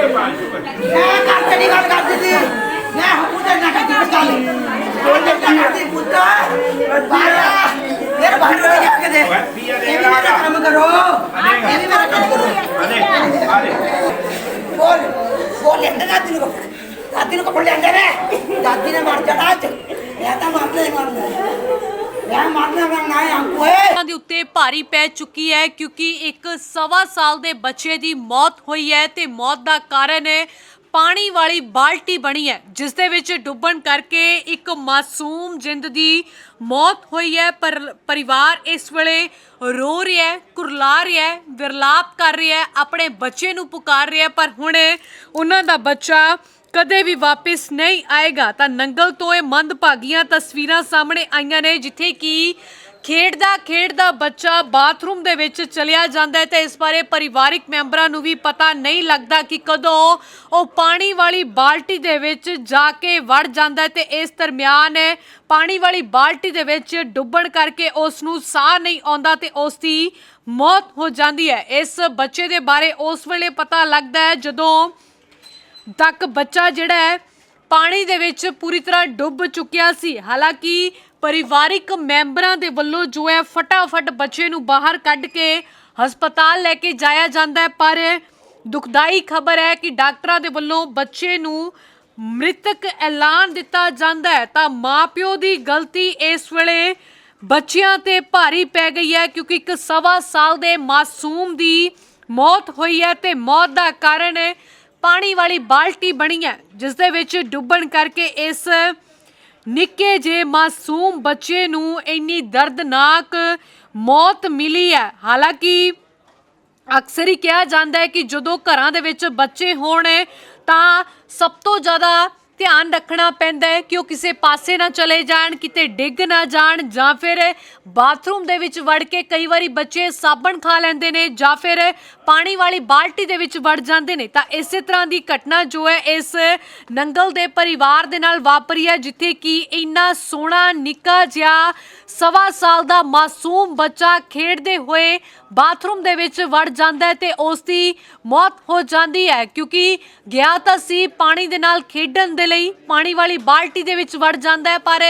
ਮੈਂ ਕਰਕੇ ਨਹੀਂ ਗੱਲ ਕਰਦੀ ਸੀ। ਮੈਂ ਉਹਦੇ ਨਾਲ ਕਰਦੀ ਸੀ ਗੱਲ। ਉਹਦੇ ਨਾਲ ਕਰਦੀ ਪੁੱਤ ਬਾਇਆ ਮੇਰੇ ਬਾਹਰ ਨੂੰ ਜਾ ਕੇ ਦੇ। ਇਹ ਵੀ ਮੇਰਾ ਕੰਮ ਕਰੋ। ਇਹ ਵੀ ਮੇਰਾ ਕੰਮ ਕਰੋ। ਬੋਲ। ਬੋਲ, ਲੈਂਦੇ ਦਾਦੀ ਨੂੰ ਦਾਦੀ ਨੂੰ ਕੱਪੜੇ ਲੈਂਦੇ ਨੇ। ਦਾਦੀ ਨੇ ਮਰ ਜਾਣਾ ਅੱਜ। ਮੈਂ ਤਾਂ ਮਰਦਾ ਹੀ ਮਰਦਾ ਮੈਂ ਮਰਨਾ ਮੈਂ ਨਾ ਆਂਕੋਏ ਉਹਨਾਂ ਦੇ ਉੱਤੇ ਭਾਰੀ ਪੈ ਚੁੱਕੀ ਹੈ ਕਿਉਂਕਿ ਇੱਕ ਸਵਾ ਸਾਲ ਦੇ ਬੱਚੇ ਦੀ ਮੌਤ ਹੋਈ ਹੈ ਤੇ ਮੌਤ ਦਾ ਕਾਰਨ ਹੈ ਪਾਣੀ ਵਾਲੀ ਬਾਲਟੀ ਬਣੀ ਹੈ, ਜਿਸ ਦੇ ਵਿੱਚ ਡੁੱਬਣ ਕਰਕੇ ਇੱਕ ਮਾਸੂਮ ਜਿੰਦ ਦੀ ਮੌਤ ਹੋਈ ਹੈ, ਪਰ ਪਰਿਵਾਰ ਇਸ ਵੇਲੇ ਰੋ ਰਿਹਾ ਹੈ, ਕੁਰਲਾ ਰਿਹਾ ਹੈ, ਵਿਰਲਾਪ ਕਰ ਰਿਹਾ ਹੈ, ਆਪਣੇ ਬੱਚੇ ਨੂੰ ਪੁਕਾਰ ਰਿਹਾ ਹੈ, ਪਰ ਹੁਣ ਉਹਨਾਂ ਦਾ ਬੱਚਾ ਕਦੇ ਵੀ ਵਾਪਸ ਨਹੀਂ ਆਏਗਾ। ਤਾਂ ਨੰਗਲ ਤੋਂ ਇਹ ਮੰਦਭਾਗੀਆਂ ਤਸਵੀਰਾਂ ਸਾਹਮਣੇ ਆਈਆਂ ਨੇ, ਜਿੱਥੇ ਕਿ ਖੇਡਦਾ ਖੇਡਦਾ ਬੱਚਾ ਬਾਥਰੂਮ ਦੇ ਵਿੱਚ ਚਲਿਆ ਜਾਂਦਾ ਹੈ ਤੇ ਇਸ ਬਾਰੇ ਪਰਿਵਾਰਿਕ ਮੈਂਬਰਾਂ ਨੂੰ ਵੀ ਪਤਾ ਨਹੀਂ ਲੱਗਦਾ ਕਿ ਕਦੋਂ ਉਹ ਪਾਣੀ ਵਾਲੀ ਬਾਲਟੀ ਦੇ ਵਿੱਚ ਜਾ ਕੇ ਵੜ ਜਾਂਦਾ ਹੈ ਤੇ ਇਸ ਦਰਮਿਆਨ ਪਾਣੀ ਵਾਲੀ ਬਾਲਟੀ ਦੇ ਵਿੱਚ ਡੁੱਬਣ ਕਰਕੇ ਉਸ ਨੂੰ ਸਾਹ ਨਹੀਂ ਆਉਂਦਾ ਤੇ ਉਸ ਦੀ ਮੌਤ ਹੋ ਜਾਂਦੀ ਹੈ। ਇਸ ਬੱਚੇ ਦੇ ਬਾਰੇ ਉਸ ਵੇਲੇ ਪਤਾ ਲੱਗਦਾ ਹੈ ਜਦੋਂ ਤੱਕ ਬੱਚਾ ਜਿਹੜਾ ਹੈ ਪਾਣੀ ਦੇ ਵਿੱਚ ਪੂਰੀ ਤਰ੍ਹਾਂ ਡੁੱਬ ਚੁੱਕਿਆ ਸੀ। ਹਾਲਾਂਕਿ ਪਰਿਵਾਰਿਕ ਮੈਂਬਰਾਂ ਦੇ ਵੱਲੋਂ ਜੋ ਹੈ ਫਟਾਫਟ ਬੱਚੇ ਨੂੰ ਬਾਹਰ ਕੱਢ ਕੇ ਹਸਪਤਾਲ ਲੈ ਕੇ ਜਾਇਆ ਜਾਂਦਾ ਹੈ। ਪਰ ਦੁਖਦਾਈ ਖਬਰ ਹੈ ਕਿ ਡਾਕਟਰਾਂ ਦੇ ਵੱਲੋਂ ਬੱਚੇ ਨੂੰ ਮ੍ਰਿਤਕ ਐਲਾਨ ਦਿੱਤਾ ਜਾਂਦਾ ਹੈ। ਤਾਂ ਮਾਪਿਓ ਦੀ ਗਲਤੀ ਇਸ ਵੇਲੇ ਬੱਚਿਆਂ ਤੇ ਭਾਰੀ ਪੈ ਗਈ ਹੈ ਕਿਉਂਕਿ ਇੱਕ ਸਵਾ ਸਾਲ ਦੇ ਮਾਸੂਮ ਦੀ ਮੌਤ ਹੋਈ ਹੈ ਤੇ ਮੌਤ ਦਾ ਕਾਰਨ ਪਾਣੀ ਵਾਲੀ ਬਾਲਟੀ ਬਣੀ ਹੈ, ਜਿਸ ਦੇ ਵਿੱਚ ਡੁੱਬਣ ਕਰਕੇ ਇਸ ਨਿੱਕੇ ਜੇ ਮਾਸੂਮ ਬੱਚੇ ਨੂੰ ਇੰਨੀ ਦਰਦਨਾਕ ਮੌਤ ਮਿਲੀ ਹੈ। ਹਾਲਾਂਕਿ ਅਕਸਰ ਹੀ ਕਿਹਾ ਜਾਂਦਾ ਹੈ ਕਿ ਜਦੋਂ ਘਰਾਂ ਦੇ ਵਿੱਚ ਬੱਚੇ ਹੋਣ, ਤਾਂ ਸਭ ਤੋਂ ਜ਼ਿਆਦਾ ਧਿਆਨ ਰੱਖਣਾ ਪੈਂਦਾ ਹੈ ਕਿ ਉਹ ਕਿਸੇ ਪਾਸੇ ਨਾ ਚਲੇ ਜਾਣ, ਕਿਤੇ ਡਿੱਗ ਨਾ ਜਾਣ ਜਾਂ ਫਿਰ ਬਾਥਰੂਮ ਦੇ ਵਿੱਚ ਵੜ ਕੇ ਕਈ ਵਾਰੀ ਬੱਚੇ ਸਾਬਣ ਖਾ ਲੈਂਦੇ ਨੇ ਜਾਂ ਫਿਰ ਪਾਣੀ ਵਾਲੀ ਬਾਲਟੀ ਦੇ ਵਿੱਚ ਵੜ ਜਾਂਦੇ ਨੇ। ਤਾਂ ਇਸੇ ਤਰ੍ਹਾਂ ਦੀ ਘਟਨਾ ਜੋ ਹੈ ਇਸ ਨੰਗਲ ਦੇ ਪਰਿਵਾਰ ਦੇ ਨਾਲ ਵਾਪਰੀ ਹੈ, ਜਿੱਥੇ ਕਿ ਇੰਨਾ ਸੋਹਣਾ, ਨਿੱਕਾ ਜਿਹਾ ਸਵਾ ਸਾਲ ਦਾ ਮਾਸੂਮ ਬੱਚਾ ਖੇਡਦੇ ਹੋਏ ਬਾਥਰੂਮ ਦੇ ਵਿੱਚ ਵੜ ਜਾਂਦਾ ਹੈ ਤੇ ਉਸ ਦੀ ਮੌਤ ਹੋ ਜਾਂਦੀ ਹੈ, ਕਿਉਂਕਿ ਗਿਆ ਤਾਂ ਸੀ ਪਾਣੀ ਦੇ ਨਾਲ ਖੇਡਣ ਦੇ ਲਈ, ਪਾਣੀ ਵਾਲੀ ਬਾਲਟੀ ਦੇ ਵਿੱਚ ਵੜ ਜਾਂਦਾ ਹੈ, ਪਰ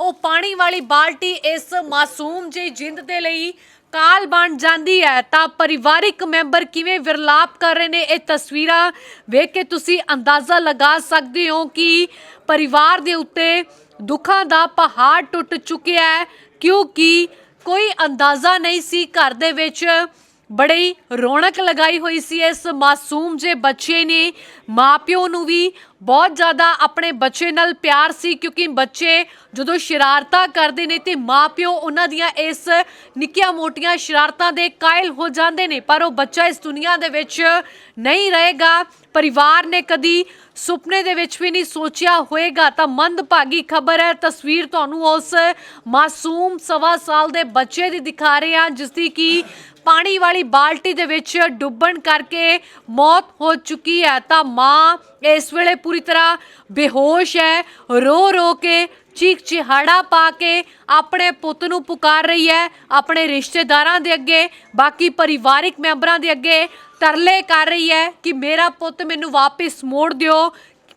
ਉਹ ਪਾਣੀ ਵਾਲੀ ਬਾਲਟੀ ਇਸ ਮਾਸੂਮ ਜਿਹੀ ਜਿੰਦ ਦੇ ਲਈ ਕਾਲ ਬਣ ਜਾਂਦੀ ਹੈ। ਤਾਂ ਪਰਿਵਾਰਿਕ ਮੈਂਬਰ ਕਿਵੇਂ ਵਿਰਲਾਪ ਕਰ ਰਹੇ ਨੇ ਇਹ ਤਸਵੀਰਾਂ ਵੇਖ ਕੇ ਤੁਸੀਂ ਅੰਦਾਜ਼ਾ ਲਗਾ ਸਕਦੇ ਹੋ ਕਿ ਪਰਿਵਾਰ ਦੇ ਉੱਤੇ ਦੁੱਖਾਂ ਦਾ ਪਹਾੜ ਟੁੱਟ ਚੁੱਕਿਆ ਹੈ, ਕਿਉਂਕਿ ਕੋਈ ਅੰਦਾਜ਼ਾ ਨਹੀਂ ਸੀ। ਘਰ ਦੇ ਵਿੱਚ ਬੜੀ ਰੌਣਕ ਲਗਾਈ ਹੋਈ ਸੀ। ਇਸ ਮਾਸੂਮ ਜੇ ਬੱਚੇ ਨੇ ਮਾਪਿਓ ਨੂੰ ਵੀ ਬਹੁਤ ਜ਼ਿਆਦਾ ਆਪਣੇ ਬੱਚੇ ਨਾਲ ਪਿਆਰ ਸੀ ਕਿਉਂਕਿ ਬੱਚੇ ਜਦੋਂ ਸ਼ਰਾਰਤਾਂ ਕਰਦੇ ਨੇ ਤੇ ਮਾਪਿਓ ਉਹਨਾਂ ਦੀਆਂ ਇਸ ਨਿੱਕੀਆਂ ਮੋਟੀਆਂ ਸ਼ਰਾਰਤਾਂ ਦੇ ਕਾਇਲ ਹੋ ਜਾਂਦੇ ਨੇ, ਪਰ ਉਹ ਬੱਚਾ ਇਸ ਦੁਨੀਆ ਦੇ ਵਿੱਚ ਨਹੀਂ ਰਹੇਗਾ। ਪਰਿਵਾਰ ਨੇ ਕਦੀ ਸੁਪਨੇ ਦੇ ਵਿੱਚ ਵੀ ਨਹੀਂ ਸੋਚਿਆ ਹੋਏਗਾ। ਤਾਂ ਮੰਦਭਾਗੀ ਖਬਰ ਹੈ, ਤਸਵੀਰ ਤੁਹਾਨੂੰ ਉਸ ਮਾਸੂਮ ਸਵਾ ਸਾਲ ਦੇ ਬੱਚੇ ਦੀ ਦਿਖਾ ਰਹੇ ਹਾਂ ਜਿਸ ਦੀ ਕੀ ਪਾਣੀ ਵਾਲੀ ਬਾਲਟੀ ਦੇ ਵਿੱਚ ਡੁੱਬਣ ਕਰਕੇ ਮੌਤ ਹੋ ਚੁੱਕੀ ਹੈ। ਤਾਂ ਮਾਂ ਇਸ ਵੇਲੇ ਪੂਰੀ ਤਰ੍ਹਾਂ ਬੇਹੋਸ਼ ਹੈ ਰੋ ਰੋ ਕੇ ਚੀਖ ਚਿਹਾੜਾ ਪਾ ਕੇ ਆਪਣੇ ਪੁੱਤ ਨੂੰ ਪੁਕਾਰ ਰਹੀ ਹੈ, ਆਪਣੇ ਰਿਸ਼ਤੇਦਾਰਾਂ ਦੇ ਅੱਗੇ, ਬਾਕੀ ਪਰਿਵਾਰਿਕ ਮੈਂਬਰਾਂ ਦੇ ਅੱਗੇ ਤਰਲੇ ਕਰ ਰਹੀ ਹੈ ਕਿ ਮੇਰਾ ਪੁੱਤ ਮੈਨੂੰ ਵਾਪਸ ਮੋੜ ਦਿਓ।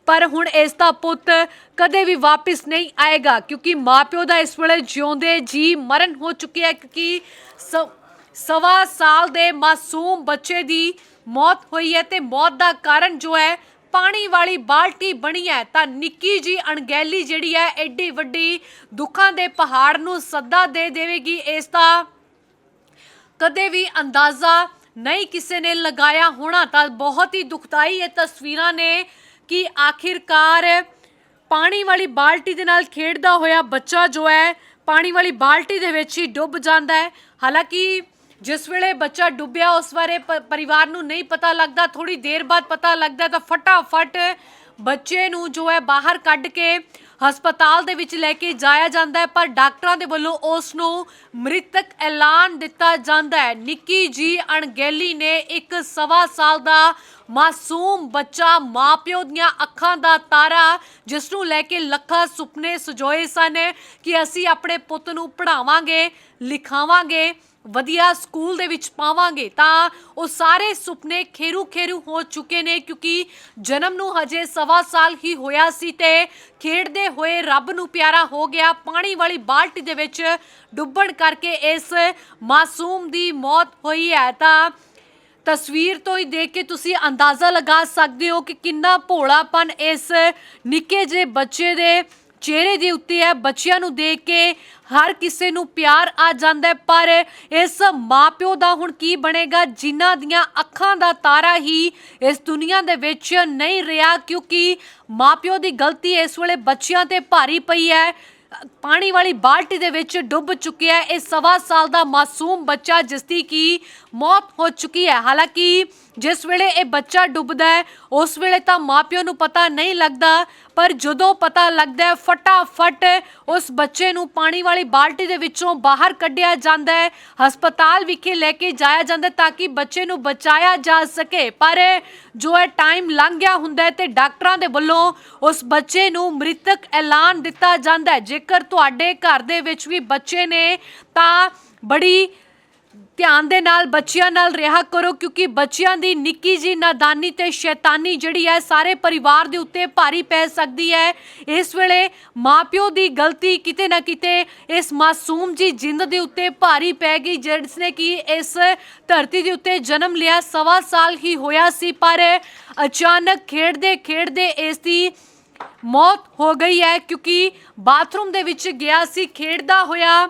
ਪਰ ਹੁਣ ਇਸ ਦਾ ਪੁੱਤ ਕਦੇ ਵੀ ਵਾਪਸ ਨਹੀਂ ਆਏਗਾ, ਕਿਉਂਕਿ ਮਾਪਿਓ ਦਾ ਇਸ ਵੇਲੇ ਜਿਉਂਦੇ ਜੀ ਮਰਨ ਹੋ ਚੁੱਕਿਆ ਹੈ, ਕਿਉਂਕਿ ਸ- ਸਵਾ ਸਾਲ ਦੇ ਮਾਸੂਮ ਬੱਚੇ ਦੀ ਮੌਤ ਹੋਈ ਹੈ ਤੇ ਮੌਤ ਦਾ ਕਾਰਨ ਜੋ ਹੈ ਪਾਣੀ ਵਾਲੀ ਬਾਲਟੀ ਬਣੀ ਹੈ, ਤਾਂ ਨਿੱਕੀ ਜੀ ਅਣਗਹਿਲੀ ਜਿਹੜੀ ਹੈ, ਐਡੀ ਵੱਡੀ ਦੁੱਖਾਂ ਦੇ ਪਹਾੜ ਨੂੰ ਸੱਦਾ ਦੇ ਦੇਵੇਗੀ। ਇਸ ਦਾ ਕਦੇ ਵੀ ਅੰਦਾਜ਼ਾ ਨਹੀਂ ਕਿਸੇ ਨੇ ਲਗਾਇਆ ਹੋਣਾ, ਤਾਂ ਬਹੁਤ ਹੀ ਦੁਖਦਾਈ ਇਹ ਤਸਵੀਰਾਂ ਨੇ ਕਿ ਆਖਿਰਕਾਰ ਪਾਣੀ ਵਾਲੀ ਬਾਲਟੀ ਦੇ ਨਾਲ ਖੇਡਦਾ ਹੋਇਆ ਬੱਚਾ ਜੋ ਹੈ, ਪਾਣੀ ਵਾਲੀ ਬਾਲਟੀ ਦੇ ਵਿੱਚ ਹੀ ਡੁੱਬ ਜਾਂਦਾ ਹੈ। ਹਾਲਾਂਕਿ ਜਿਸ ਵੇਲੇ ਬੱਚਾ ਡੁੱਬਿਆ, ਉਸ ਬਾਰੇ ਪ- ਪਰਿਵਾਰ ਨੂੰ ਨਹੀਂ ਪਤਾ ਲੱਗਦਾ ਥੋੜੀ ਦੇਰ ਬਾਅਦ ਪਤਾ ਲੱਗਦਾ ਤਾਂ ਫਟਾਫਟ ਬੱਚੇ ਨੂੰ ਜੋ ਹੈ ਬਾਹਰ ਕੱਢ ਕੇ ਹਸਪਤਾਲ ਦੇ ਵਿੱਚ ਲੈ ਕੇ ਜਾਇਆ ਜਾਂਦਾ ਹੈ, ਪਰ ਡਾਕਟਰਾਂ ਦੇ ਵੱਲੋਂ ਉਸ ਨੂੰ ਮ੍ਰਿਤਕ ਐਲਾਨ ਦਿੱਤਾ ਜਾਂਦਾ ਹੈ। ਨਿੱਕੀ ਜੀ ਅਣਗਹਿਲੀ ਨੇ ਇੱਕ ਸਵਾ ਸਾਲ ਦਾ ਮਾਸੂਮ ਬੱਚਾ, ਮਾਪਿਓ ਦੀਆਂ ਅੱਖਾਂ ਦਾ ਤਾਰਾ, ਜਿਸ ਨੂੰ ਲੈ ਕੇ ਲੱਖਾਂ ਸੁਪਨੇ ਸਜੋਏ ਸਨ ਕਿ ਅਸੀਂ ਆਪਣੇ ਪੁੱਤ ਨੂੰ ਪੜ੍ਹਾਵਾਂਗੇ, ਲਿਖਾਵਾਂਗੇ। ਵਧੀਆ ਸਕੂਲ ਦੇ ਵਿੱਚ ਪਾਵਾਂਗੇ, ਤਾਂ ਉਹ ਸਾਰੇ ਸੁਪਨੇ ਖੇਰੂ ਖੇਰੂ ਹੋ ਚੁੱਕੇ ਨੇ ਕਿਉਂਕਿ ਜਨਮ ਨੂੰ ਹਜੇ ਸਵਾ ਸਾਲ ਹੀ ਹੋਇਆ ਸੀ ਤੇ ਖੇਡਦੇ ਹੋਏ ਰੱਬ ਨੂੰ ਪਿਆਰਾ ਹੋ ਗਿਆ। ਪਾਣੀ ਵਾਲੀ ਬਾਲਟੀ ਦੇ ਵਿੱਚ ਡੁੱਬਣ ਕਰਕੇ ਇਸ ਮਾਸੂਮ ਦੀ ਮੌਤ ਹੋਈ ਹੈ। ਤਾਂ ਤਸਵੀਰ ਤੋਂ ਹੀ ਦੇਖ ਕੇ ਤੁਸੀਂ ਅੰਦਾਜ਼ਾ ਲਗਾ ਸਕਦੇ ਹੋ ਕਿ ਕਿੰਨਾ ਭੋਲਾਪਨ ਇਸ ਨਿੱਕੇ ਜਿਹੇ ਬੱਚੇ ਦੇ ਚਿਹਰੇ ਦੇ ਉੱਤੇ ਹੈ, ਬੱਚਿਆਂ ਨੂੰ ਦੇਖ ਕੇ ਹਰ ਕਿਸੇ ਨੂੰ ਪਿਆਰ ਆ ਜਾਂਦਾ ਹੈ, ਪਰ ਇਸ ਮਾਪਿਓ ਦਾ ਹੁਣ ਕੀ ਬਣੇਗਾ? ਜਿਨ੍ਹਾਂ ਦੀਆਂ ਅੱਖਾਂ ਦਾ ਤਾਰਾ ਹੀ ਇਸ ਦੁਨੀਆ ਦੇ ਵਿੱਚ ਨਹੀਂ ਰਿਹਾ, ਕਿਉਂਕਿ ਮਾਪਿਓ ਦੀ ਗਲਤੀ ਇਸ ਵੇਲੇ ਬੱਚਿਆਂ ਤੇ ਭਾਰੀ ਪਈ ਹੈ। ਪਾਣੀ ਵਾਲੀ ਬਾਲਟੀ ਦੇ ਵਿੱਚ ਡੁੱਬ ਚੁੱਕਿਆ ਹੈ। ਇਹ ਸਵਾ ਸਾਲ ਦਾ ਮਾਸੂਮ ਬੱਚਾ, ਜਿਸ ਦੀ ਕੀ ਮੌਤ ਹੋ ਚੁੱਕੀ ਹੈ। ਹਾਲਾਂਕਿ ਜਿਸ ਵੇਲੇ ਇਹ ਬੱਚਾ ਡੁੱਬਦਾ ਹੈ, ਉਸ ਵੇਲੇ ਤਾਂ ਮਾਪਿਆਂ ਨੂੰ ਪਤਾ ਨਹੀਂ ਲੱਗਦਾ, ਪਰ ਜਦੋਂ ਪਤਾ ਲੱਗਦਾ ਹੈ, ਫਟਾਫਟ ਉਸ ਬੱਚੇ ਨੂੰ ਪਾਣੀ ਵਾਲੀ ਬਾਲਟੀ ਦੇ ਵਿੱਚੋਂ ਬਾਹਰ ਕੱਢਿਆ ਜਾਂਦਾ ਹੈ, ਹਸਪਤਾਲ ਵਿਖੇ ਲੈ ਕੇ ਜਾਇਆ ਜਾਂਦਾ ਤਾਂ ਕਿ ਬੱਚੇ ਨੂੰ ਬਚਾਇਆ ਜਾ ਸਕੇ। ਪਰ ਜੋ ਹੈ ਟਾਈਮ ਲੰਘ ਗਿਆ ਹੁੰਦਾ ਹੈ ਤੇ ਡਾਕਟਰਾਂ ਦੇ ਵੱਲੋਂ ਉਸ ਬੱਚੇ ਨੂੰ ਮ੍ਰਿਤਕ ਐਲਾਨ ਦਿੱਤਾ ਜਾਂਦਾ ਹੈ। ਜੇਕਰ ਤੁਹਾਡੇ ਘਰ ਦੇ ਵਿੱਚ ਵੀ ਬੱਚੇ ਨੇ, ਤਾਂ ਬੜੀ ਧਿਆਨ ਦੇ ਨਾਲ ਬੱਚਿਆਂ ਨਾਲ ਰਿਹਾ ਕਰੋ, ਕਿਉਂਕਿ ਬੱਚਿਆਂ ਦੀ ਨਿੱਕੀ ਜੀ ਨਾਦਾਨੀ ਤੇ ਸ਼ੈਤਾਨੀ ਜਿਹੜੀ ਹੈ ਸਾਰੇ ਪਰਿਵਾਰ ਦੇ ਉੱਤੇ ਭਾਰੀ ਪੈ ਸਕਦੀ ਹੈ। ਇਸ ਵੇਲੇ ਮਾਪਿਓ ਦੀ ਗਲਤੀ ਕਿਤੇ ਨਾ ਕਿਤੇ ਇਸ ਮਾਸੂਮ ਜੀ ਜਿੰਦ ਦੇ ਉੱਤੇ ਭਾਰੀ ਪੈ ਗਈ ਜਿਸ ਨੇ ਕਿ ਇਸ ਧਰਤੀ ਦੇ ਉੱਤੇ ਜਨਮ ਲਿਆ, ਸਵਾ ਸਾਲ ਹੀ ਹੋਇਆ ਸੀ, ਪਰ ਅਚਾਨਕ ਖੇਡਦੇ ਖੇਡਦੇ ਇਸ ਦੀ ਮੌਤ ਹੋ ਗਈ ਹੈ, ਕਿਉਂਕਿ ਬਾਥਰੂਮ ਦੇ ਵਿੱਚ ਗਿਆ ਸੀ, ਖੇਡਦਾ ਹੋਇਆ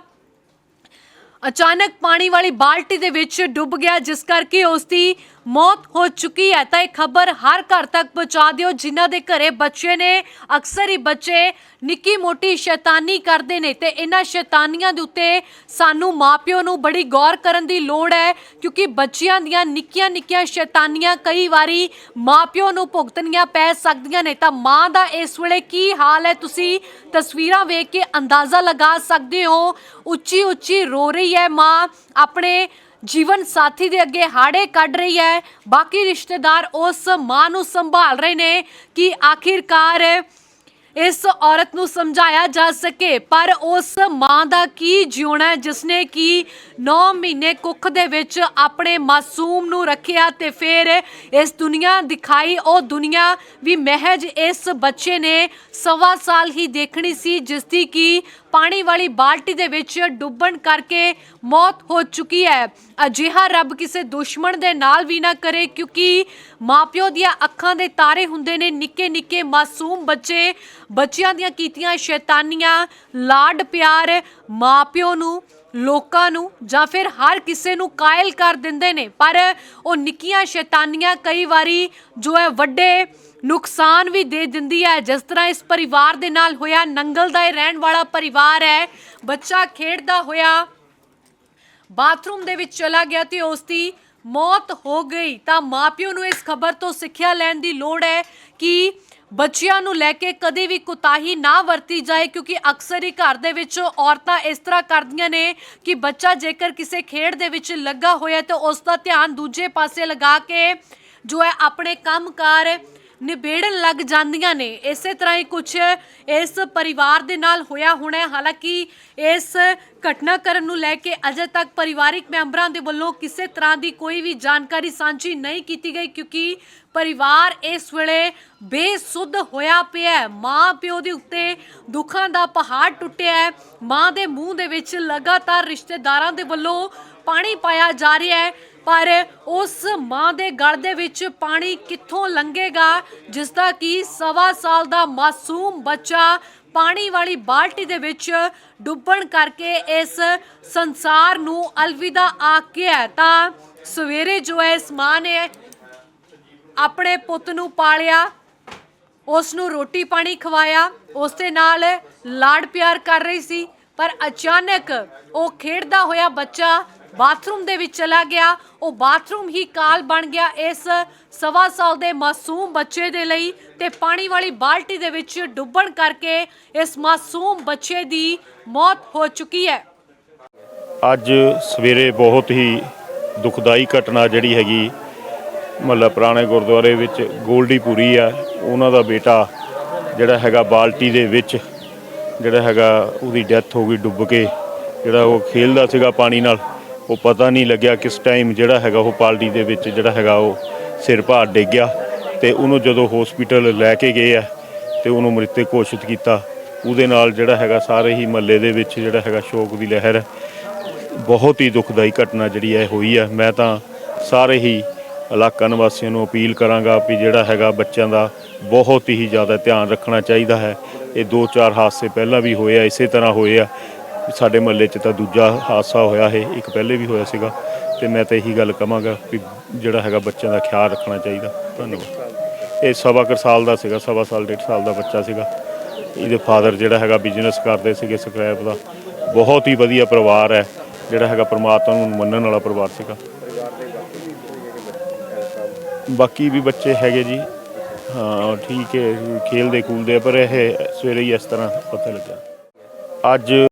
ਅਚਾਨਕ ਪਾਣੀ ਵਾਲੀ ਬਾਲਟੀ ਦੇ ਵਿੱਚ ਡੁੱਬ ਗਿਆ ਜਿਸ ਕਰਕੇ ਉਸ ਦੀ ਮੌਤ ਹੋ ਚੁੱਕੀ ਹੈ। ਤਾਂ ਇਹ ਖਬਰ ਹਰ ਘਰ ਤੱਕ ਪਹੁੰਚਾ ਦਿਓ। ਜਿਨ੍ਹਾਂ ਦੇ ਘਰੇ ਬੱਚੇ ਨੇ, ਅਕਸਰ ਹੀ ਬੱਚੇ ਨਿੱਕੀ ਮੋਟੀ ਸ਼ੈਤਾਨੀ ਕਰਦੇ ਨੇ ਤੇ ਇਹਨਾਂ ਸ਼ੈਤਾਨੀਆਂ ਦੇ ਉੱਤੇ ਸਾਨੂੰ ਮਾਪਿਓ ਨੂੰ ਬੜੀ ਗੌਰ ਕਰਨ ਦੀ ਲੋੜ ਹੈ ਕਿਉਂਕਿ ਬੱਚਿਆਂ ਦੀਆਂ ਨਿੱਕੀਆਂ ਨਿੱਕੀਆਂ ਸ਼ੈਤਾਨੀਆਂ ਕਈ ਵਾਰੀ ਮਾਪਿਓ ਨੂੰ ਭੁਗਤਣੀਆਂ ਪੈ ਸਕਦੀਆਂ ਨੇ। ਤਾਂ ਮਾਂ ਦਾ ਇਸ ਵੇਲੇ ਕੀ ਹਾਲ ਹੈ? ਤੁਸੀਂ ਤਸਵੀਰਾਂ ਵੇਖ ਕੇ ਅੰਦਾਜ਼ਾ ਲਗਾ ਸਕਦੇ ਹੋ। ਉੱਚੀ ਉੱਚੀ ਰੋ ਰਹੀ ਹੈ ਮਾਂ। ਆਪਣੇ ਜੀਵਨ ਸਾਥੀ ਦੇ ਅੱਗੇ ਹਾੜੇ ਕੱਢ ਰਹੀ ਹੈ। ਬਾਕੀ ਰਿਸ਼ਤੇਦਾਰ ਉਸ ਮਾਂ ਨੂੰ ਸੰਭਾਲ ਰਹੇ ਨੇ ਕਿ ਆਖਿਰਕਾਰ ਇਸ ਔਰਤ ਨੂੰ ਸਮਝਾਇਆ ਜਾ ਸਕੇ। ਪਰ ਉਸ ਮਾਂ ਦਾ ਕੀ ਜਿਉਣਾ ਜਿਸਨੇ ਕਿ 9 ਮਹੀਨੇ ਕੁੱਖ ਦੇ ਵਿੱਚ ਆਪਣੇ ਮਾਸੂਮ ਨੂੰ ਰੱਖਿਆ ਤੇ ਫਿਰ ਇਸ ਦੁਨੀਆ ਦਿਖਾਈ। ਉਹ ਦੁਨੀਆ ਵੀ ਮਹਿਜ ਇਸ ਬੱਚੇ ਨੇ ਸਵਾ ਸਾਲ ਹੀ ਦੇਖਣੀ ਸੀ ਜਿਸ ਦੀ ਕੀ ਪਾਣੀ ਵਾਲੀ ਬਾਲਟੀ ਦੇ ਵਿੱਚ ਡੁੱਬਣ ਕਰਕੇ ਮੌਤ ਹੋ ਚੁੱਕੀ ਹੈ। ਅਜਿਹਾ ਰੱਬ ਕਿਸੇ ਦੁਸ਼ਮਣ ਦੇ ਨਾਲ ਵੀ ਨਾ ਕਰੇ ਕਿਉਂਕਿ ਮਾਪਿਓ ਦੀਆਂ ਅੱਖਾਂ ਦੇ ਤਾਰੇ ਹੁੰਦੇ ਨੇ ਨਿੱਕੇ ਨਿੱਕੇ ਮਾਸੂਮ ਬੱਚੇ, ਬੱਚਿਆਂ ਦੀਆਂ ਕੀਤੀਆਂ ਸ਼ੈਤਾਨੀਆਂ, ਲਾਡ ਪਿਆਰ ਮਾਪਿਓ ਨੂੰ ਲੋਕਾਂ ਨੂੰ ਜਾਂ ਫਿਰ ਹਰ ਕਿਸੇ ਨੂੰ ਕਾਇਲ ਕਰ ਦਿੰਦੇ ਨੇ। ਪਰ ਉਹ ਨਿੱਕੀਆਂ ਸ਼ੈਤਾਨੀਆਂ ਕਈ ਵਾਰੀ ਜੋ ਹੈ ਵੱਡੇ ਨੁਕਸਾਨ ਵੀ ਦੇ ਦਿੰਦੀ ਹੈ। ਜਿਸ ਤਰ੍ਹਾਂ ਇਸ ਪਰਿਵਾਰ ਦੇ ਨਾਲ ਹੋਇਆ, ਨੰਗਲ ਦਾ ਇਹ ਰਹਿਣ ਵਾਲਾ ਪਰਿਵਾਰ ਹੈ। ਬੱਚਾ ਖੇਡਦਾ ਹੋਇਆ, ਬਾਥਰੂਮ ਦੇ ਵਿੱਚ ਚਲਾ ਗਿਆ ਤੇ ਉਸ ਦੀ ਮੌਤ ਹੋ ਗਈ। ਤਾਂ ਮਾਪਿਓ ਨੂੰ ਇਸ ਖਬਰ ਤੋਂ ਸਿੱਖਿਆ ਲੈਣ ਦੀ ਲੋੜ ਹੈ ਕਿ ਬੱਚਿਆਂ ਨੂੰ ਲੈ ਕੇ ਕਦੇ ਵੀ ਕੁਤਾਹੀ ਨਾ ਵਰਤੀ ਜਾਏ, ਕਿਉਂਕਿ ਅਕਸਰ ਹੀ ਘਰ ਦੇ ਵਿੱਚ ਔਰਤਾਂ ਇਸ ਤਰ੍ਹਾਂ ਕਰਦੀਆਂ ਨੇ ਕਿ ਬੱਚਾ ਜੇਕਰ ਕਿਸੇ ਖੇਡ ਦੇ ਵਿੱਚ ਲੱਗਾ ਹੋਇਆ ਤਾਂ ਉਸ ਦਾ ਧਿਆਨ ਦੂਜੇ ਪਾਸੇ ਲਗਾ ਕੇ ਜੋ ਹੈ ਆਪਣੇ ਕੰਮਕਾਰ ਨਿਬੇੜਨ ਲੱਗ ਜਾਂਦੀਆਂ ਨੇ। ਇਸੇ ਤਰ੍ਹਾਂ ਹੀ ਕੁਝ ਇਸ ਪਰਿਵਾਰ ਦੇ ਨਾਲ ਹੋਇਆ ਹੋਣਾ ਹੈ। ਹਾਲਾਂਕਿ ਇਸ ਘਟਨਾਕ੍ਰਮ ਨੂੰ ਲੈ ਕੇ ਅਜੇ ਤੱਕ ਪਰਿਵਾਰਿਕ ਮੈਂਬਰਾਂ ਦੇ ਵੱਲੋਂ ਕਿਸੇ ਤਰ੍ਹਾਂ ਦੀ ਕੋਈ ਵੀ ਜਾਣਕਾਰੀ ਸਾਂਝੀ ਨਹੀਂ ਕੀਤੀ ਗਈ ਕਿਉਂਕਿ ਪਰਿਵਾਰ ਇਸ ਵੇਲੇ ਬੇਸੁੱਧ ਹੋਇਆ ਪਿਆ ਹੈ। ਮਾਂ ਪਿਓ ਦੇ ਉੱਤੇ ਦੁੱਖਾਂ ਦਾ ਪਹਾੜ ਟੁੱਟਿਆ ਹੈ। ਮਾਂ ਦੇ ਮੂੰਹ ਦੇ ਵਿੱਚ ਲਗਾਤਾਰ ਰਿਸ਼ਤੇਦਾਰਾਂ ਦੇ ਵੱਲੋਂ ਪਾਣੀ ਪਾਇਆ ਜਾ ਰਿਹਾ ਹੈ। ਪਰ ਉਸ ਮਾਂ ਦੇ ਗਲ ਦੇ ਵਿੱਚ ਪਾਣੀ ਕਿੱਥੋਂ ਲੰਘੇਗਾ ਜਿਸ ਦਾ ਕੀ ਸਵਾ ਸਾਲ ਦਾ ਮਾਸੂਮ ਬੱਚਾ ਪਾਣੀ ਵਾਲੀ ਬਾਲਟੀ ਦੇ ਵਿੱਚ ਡੁੱਬਣ ਕਰਕੇ ਇਸ ਸੰਸਾਰ ਨੂੰ ਅਲਵਿਦਾ ਆਖਿਆ ਤਾਂ ਸਵੇਰੇ ਜੋ ਹੈ ਇਸ ਮਾਂ ਨੇ ਆਪਣੇ ਪੁੱਤ ਨੂੰ ਪਾਲਿਆ, ਉਸ ਨੂੰ ਰੋਟੀ ਪਾਣੀ ਖਵਾਇਆ, ਉਸ ਦੇ ਨਾਲ ਲਾਡ ਪਿਆਰ ਕਰ ਰਹੀ ਸੀ, ਪਰ ਅਚਾਨਕ ਉਹ ਖੇਡਦਾ ਹੋਇਆ ਬੱਚਾ ਬਾਥਰੂਮ ਦੇ ਵਿੱਚ ਚਲਾ ਗਿਆ। ਉਹ ਬਾਥਰੂਮ ਹੀ ਕਾਲ ਬਣ ਗਿਆ ਇਸ ਸਵਾ ਸਾਲ ਦੇ ਮਾਸੂਮ ਬੱਚੇ ਦੇ ਲਈ ਤੇ ਪਾਣੀ ਵਾਲੀ ਬਾਲਟੀ ਦੇ ਵਿੱਚ ਡੁੱਬਣ ਕਰਕੇ ਇਸ ਮਾਸੂਮ ਬੱਚੇ ਦੀ ਮੌਤ ਹੋ ਚੁੱਕੀ ਹੈ। ਅੱਜ ਸਵੇਰੇ ਬਹੁਤ ਹੀ ਦੁਖਦਾਈ ਘਟਨਾ ਜਿਹੜੀ ਹੈਗੀ, ਮਹੱਲਾ ਪੁਰਾਣੇ ਗੁਰਦੁਆਰੇ ਵਿੱਚ ਗੋਲਡੀ ਗੋਲਡੀਪੁਰੀ ਆ। ਉਹਨਾਂ ਦਾ ਬੇਟਾ ਜਿਹੜਾ ਹੈਗਾ ਬਾਲਟੀ ਦੇ ਵਿੱਚ, ਜਿਹੜਾ ਹੈਗਾ ਉਹਦੀ ਡੈਥ ਹੋ ਗਈ ਡੁੱਬ ਕੇ, ਜਿਹੜਾ ਉਹ ਖੇਲਦਾ ਸੀਗਾ ਪਾਣੀ ਨਾਲ। ਉਹ ਪਤਾ ਨਹੀਂ ਲੱਗਿਆ ਕਿਸ ਟਾਈਮ ਜਿਹੜਾ ਹੈਗਾ ਉਹ ਪਾਲਟੀ ਦੇ ਵਿੱਚ ਜਿਹੜਾ ਹੈਗਾ ਉਹ ਸਿਰ ਭਾਰ ਡਿੱਗ ਗਿਆ ਤੇ ਉਹਨੂੰ ਜਦੋਂ ਹਸਪੀਟਲ ਲੈ ਕੇ ਗਏ ਆ ਤੇ ਉਹਨੂੰ ਮ੍ਰਿਤਕ ਘੋਸ਼ਿਤ ਕੀਤਾ, ਉਹਦੇ ਨਾਲ ਜਿਹੜਾ ਹੈਗਾ ਸਾਰੇ ਹੀ ਮਹੱਲੇ ਦੇ ਵਿੱਚ ਜਿਹੜਾ ਹੈਗਾ ਸ਼ੋਕ ਦੀ ਲਹਿਰ, ਬਹੁਤ ਹੀ ਦੁਖਦਾਈ ਘਟਨਾ ਜਿਹੜੀ ਹੈ ਹੋਈ ਹੈ ਮੈਂ ਤਾਂ ਸਾਰੇ ਹੀ ਇਲਾਕਾ ਨਿਵਾਸੀਆਂ ਨੂੰ ਅਪੀਲ ਕਰਾਂਗਾ ਵੀ ਜਿਹੜਾ ਹੈਗਾ ਬੱਚਿਆਂ ਦਾ ਬਹੁਤ ਹੀ ਜ਼ਿਆਦਾ ਧਿਆਨ ਰੱਖਣਾ ਚਾਹੀਦਾ ਹੈ। ਇਹ ਦੋ ਚਾਰ ਹਾਦਸੇ ਪਹਿਲਾਂ ਵੀ ਹੋਏ ਆ, ਇਸੇ ਤਰ੍ਹਾਂ ਹੋਏ ਆ। ਸਾਡੇ ਮਹੱਲੇ 'ਚ ਤਾਂ ਦੂਜਾ ਹਾਦਸਾ ਹੋਇਆ ਹੈ ਇੱਕ ਪਹਿਲੇ ਵੀ ਹੋਇਆ ਸੀਗਾ। ਤੇ ਮੈਂ ਤਾਂ ਇਹੀ ਗੱਲ ਕਹਾਂਗਾ ਵੀ ਜਿਹੜਾ ਹੈਗਾ ਬੱਚਿਆਂ ਦਾ ਖਿਆਲ ਰੱਖਣਾ ਚਾਹੀਦਾ। ਧੰਨਵਾਦ। ਇਹ ਸਵਾ ਕਰ ਸਾਲ ਦਾ ਸੀਗਾ, ਸਵਾ ਸਾਲ, ਡੇਢ ਸਾਲ ਦਾ ਬੱਚਾ ਸੀਗਾ। ਇਹਦੇ ਫਾਦਰ ਜਿਹੜਾ ਹੈਗਾ ਬਿਜ਼ਨਸ ਕਰਦੇ ਸੀਗੇ ਸਕ੍ਰੈਪ ਦਾ। ਬਹੁਤ ਹੀ ਵਧੀਆ ਪਰਿਵਾਰ ਹੈ, ਜਿਹੜਾ ਹੈਗਾ ਪਰਮਾਤਮਾ ਨੂੰ ਮੰਨਣ ਵਾਲਾ ਪਰਿਵਾਰ ਸੀਗਾ। ਬਾਕੀ ਵੀ ਬੱਚੇ ਹੈਗੇ ਜੀ। ਹਾਂ, ਠੀਕ ਹੈ ਖੇਲਦੇ ਕੂਲਦੇ ਪਰ ਇਹ ਸਵੇਰੇ ਹੀ ਇਸ ਤਰ੍ਹਾਂ ਪਤਾ ਲੱਗਾ ਅੱਜ